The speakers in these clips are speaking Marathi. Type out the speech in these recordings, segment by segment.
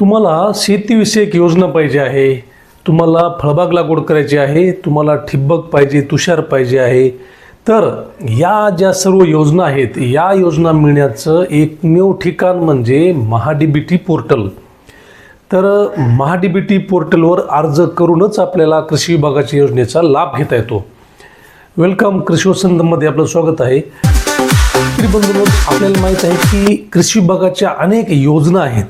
तुम्हाला शेतीविषयक योजना पाहिजे आहे तुम्हाला फळबाग लागवड करायची आहे तुम्हाला ठिबक पाहिजे तुषार पाहिजे आहे तर या ज्या सर्व योजना आहेत या योजना मिळण्याचं एकमेव ठिकाण म्हणजे महाडीबीटी पोर्टल. तर महाडीबीटी पोर्टलवर अर्ज करूनच आपल्याला कृषी विभागाच्या योजनेचा लाभ घेता येतो. वेलकम कृषी वसंतमध्ये आपलं स्वागत आहे. आपल्याला माहीत आहे की कृषी विभागाच्या अनेक योजना आहेत.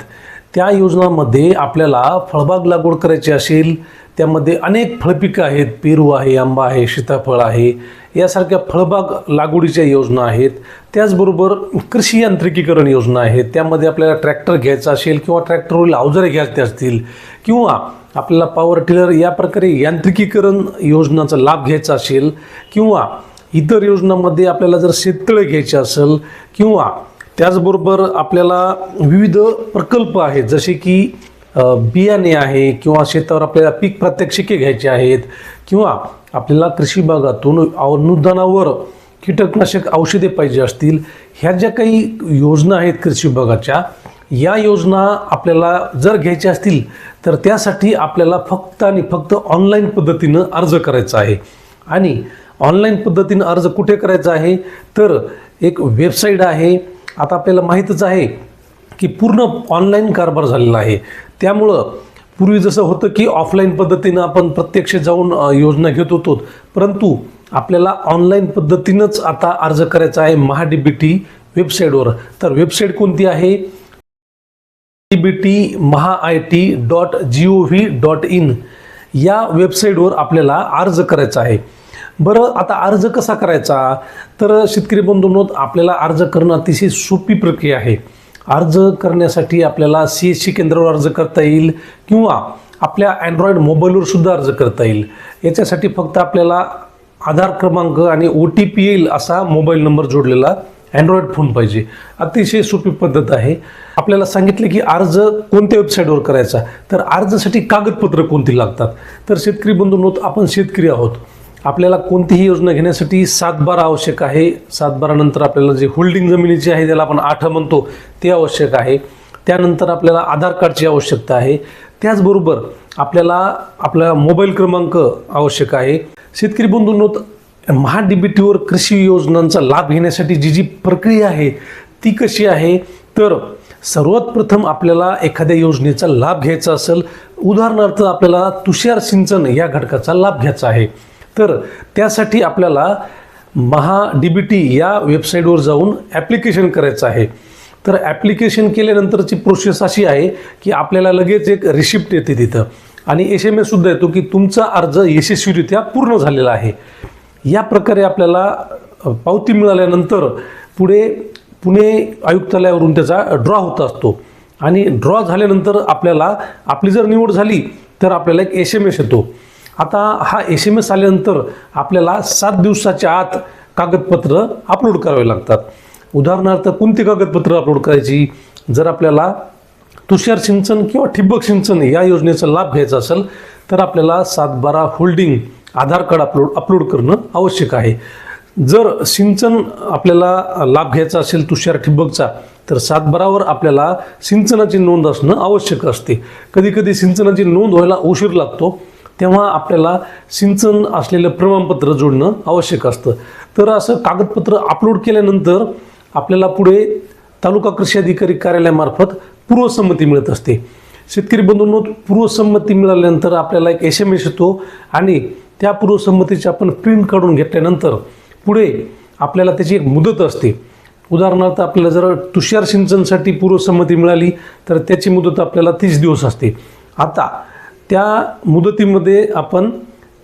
त्या योजनांमध्ये आपल्याला फळबाग लागवड करायची असेल त्यामध्ये अनेक फळपिकं आहेत पेरू आहे आंबा आहे सीताफळ आहे यासारख्या फळबाग लागवडीच्या योजना आहेत. त्याचबरोबर कृषी यांत्रिकीकरण योजना आहेत. त्यामध्ये आपल्याला ट्रॅक्टर घ्यायचा असेल किंवा ट्रॅक्टरवरील अवजारे घ्यायचे असतील किंवा आपल्याला पॉवर टिलर या प्रकारे यांत्रिकीकरण योजनाचा लाभ घ्यायचा असेल किंवा इतर योजनांमध्ये आपल्याला जर शेततळे घ्यायचे असेल किंवा त्याचबरोबर आपल्याला विविध प्रकल्प आहेत जसे की बियाणे आहे किंवा शेतावर आपल्याला पीक प्रात्यक्षिके घ्यायचे आहेत किंवा आपल्याला कृषी भागातून अनुदानावर कीटकनाशक औषधे पाहिजे असतील ह्या ज्या काही योजना आहेत कृषी विभागाच्या या योजना आपल्याला जर घ्यायच्या असतील तर त्यासाठी आपल्याला फक्त आणि फक्त ऑनलाईन पद्धतीनं अर्ज करायचा आहे. आणि ऑनलाईन पद्धतीनं अर्ज कुठे करायचा आहे? तर एक वेबसाईट आहे आता आपल्याला माहीतच आहे की पूर्ण ऑनलाईन कारभार झालेला आहे. त्यामुळं पूर्वी जसं होतं की ऑफलाईन पद्धतीनं आपण प्रत्यक्ष जाऊन योजना घेत होतो. परंतु आपल्याला ऑनलाईन पद्धतीनंच आता अर्ज करायचा आहे महाडीबीटी वेबसाईटवर तर वेबसाईट कोणती आहे? B T Maha I T dot G O V dot in. या वेबसाईटवर आपल्याला अर्ज करायचा आहे. बरं आता अर्ज कसा करायचा? तर शेतकरी बंधूंनो आपल्याला अर्ज करणं अतिशय सोपी प्रक्रिया आहे. अर्ज करण्यासाठी आपल्याला सी एस सी केंद्रावर अर्ज करता येईल किंवा आपल्या अँड्रॉईड मोबाईलवर सुद्धा अर्ज करता येईल. याच्यासाठी फक्त आपल्याला आधार क्रमांक आणि ओ टी पी येईल असा मोबाईल नंबर जोडलेला अँड्रॉइड फोन पाहिजे. अतिशय सोपी पद्धत आहे. आपल्याला सांगितले की अर्ज कोणत्या वेबसाईटवर करायचा? तर अर्जासाठी कागदपत्र कोणती लागतात? तर शेतकरी बंधूंनो आपण शेतकरी आहोत. आपल्याला कोणतीही योजना घेण्यासाठी सातबारा आवश्यक आहे. सातबारानंतर आपल्याला जे होल्डिंग जमिनीची आहे त्याला आपण आठ म्हणतो ते आवश्यक आहे. त्यानंतर आपल्याला आधार कार्डची आवश्यकता आहे. त्याचबरोबर आपल्याला आपला मोबाईल क्रमांक आवश्यक आहे. शेतकरी बंधूंनो महाडीबीटीवर कृषी योजनांचा लाभ घेण्यासाठी जी जी प्रक्रिया आहे ती कशी आहे? तर सर्वात प्रथम आपल्याला एखाद्या योजनेचा लाभ घ्यायचा असेल. उदाहरणार्थ आपल्याला तुषार सिंचन या घटकाचा लाभ घ्यायचा आहे. तर त्यासाठी आपल्याला महा डी बी टी या वेबसाईटवर जाऊन ॲप्लिकेशन करायचं आहे. तर ॲप्लिकेशन केल्यानंतरची प्रोसेस अशी आहे की आपल्याला लगेच एक रिसिप्ट येते तिथं. आणि एस एम एससुद्धा येतो की तुमचा अर्ज यशस्वीरित्या पूर्ण झालेला आहे. या प्रकारे आपल्याला पावती मिळाल्यानंतर पुढे पुणे आयुक्तालयावरून त्याचा ड्रॉ होत असतो. आणि ड्रॉ झाल्यानंतर आपल्याला आपली जर निवड झाली तर आपल्याला एक एस एम एस येतो. आता हा एस एम एस आल्यानंतर आपल्याला सात दिवसाच्या आत कागदपत्र अपलोड करावे लागतात. उदाहरणार्थ कोणती कागदपत्र अपलोड करायची? जर आपल्याला तुषार सिंचन किंवा ठिबक सिंचन या योजनेचा लाभ घ्यायचा असेल तर आपल्याला सातबारा holding Aadhaar card upload upload करणं आवश्यक आहे. जर सिंचन आपल्याला लाभ घ्यायचा असेल तुषार ठिबकचा तर सातबारावर आपल्याला सिंचनाची नोंद असणं आवश्यक असते. कधीकधी सिंचनाची नोंद व्हायला उशीर लागतो. तेव्हा आपल्याला सिंचन असलेलं प्रमाणपत्र जोडणं आवश्यक असतं. तर असं कागदपत्र अपलोड केल्यानंतर आपल्याला पुढे तालुका कृषी अधिकारी कार्यालयामार्फत पूर्वसंमती मिळत असते. शेतकरी बंधूंनो पूर्वसंमती मिळाल्यानंतर आपल्याला एक एस एम एस येतो आणि त्या पूर्वसंमतीची आपण प्रिंट काढून घेतल्यानंतर पुढे आपल्याला त्याची एक मुदत असते. उदाहरणार्थ आपल्याला जर तुषार सिंचनसाठी पूर्वसंमती मिळाली तर त्याची मुदत आपल्याला तीस दिवस असते. आता त्या मुदतीमध्ये आपण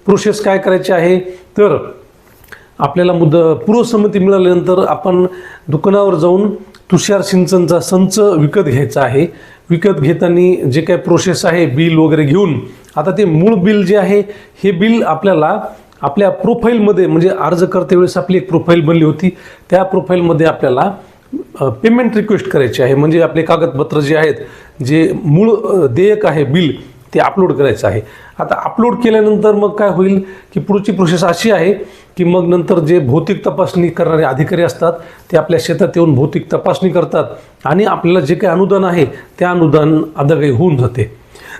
प्रोसेस काय करायची आहे? तर आपल्याला मुद पूर्वसंमती मिळाल्यानंतर आपण दुकानावर जाऊन तुषार सिंचनचा संच विकत घ्यायचा आहे. विकत घेताना जे काय प्रोसेस आहे बिल वगैरे घेऊन आता ते मूळ बिल जे आहे हे बिल आपल्याला आपल्या प्रोफाईलमध्ये म्हणजे अर्ज करते वेळेस आपली एक प्रोफाईल बनली होती. त्या प्रोफाईलमध्ये आपल्याला पेमेंट रिक्वेस्ट करायची आहे. म्हणजे आपले कागदपत्र जे आहेत जे मूळ देयक आहे बिल ते अपलोड करायचं आहे. आता अपलोड केल्यानंतर मग काय होईल की पुढची प्रोसेस अशी आहे की मग नंतर जे भौतिक तपासणी करणारे अधिकारी असतात ते आपल्या शेतात येऊन भौतिक तपासणी करतात आणि आपल्याला जे काही अनुदान आहे त्या अनुदान अदागाई होऊन जाते.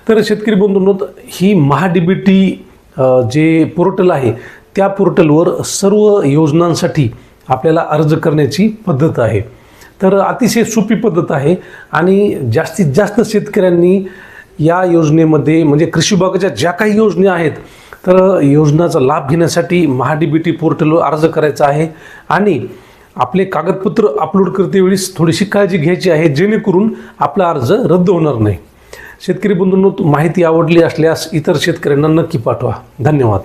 तर शेतकरी बंधूंनो ही महाडीबीटी जे पोर्टल आहे त्या पोर्टलवर सर्व योजनांसाठी आपल्याला अर्ज करण्याची पद्धत आहे. तर अतिशय सोपी पद्धत आहे आणि जास्तीत जास्त शेतकऱ्यांनी या योजनेमध्ये म्हणजे कृषी विभागाच्या ज्या काही योजना आहेत तर योजनाचा लाभ घेण्यासाठी महाडीबीटी पोर्टलवर अर्ज करायचा आहे आणि आपले कागदपत्र अपलोड करतेवेळीस थोडीशी काळजी घ्यायची आहे जेणेकरून आपला अर्ज रद्द होणार नाही. शेतकरी बंधूंनो माहिती आवडली असल्यास इतर शेतकऱ्यांना नक्की पाठवा. धन्यवाद.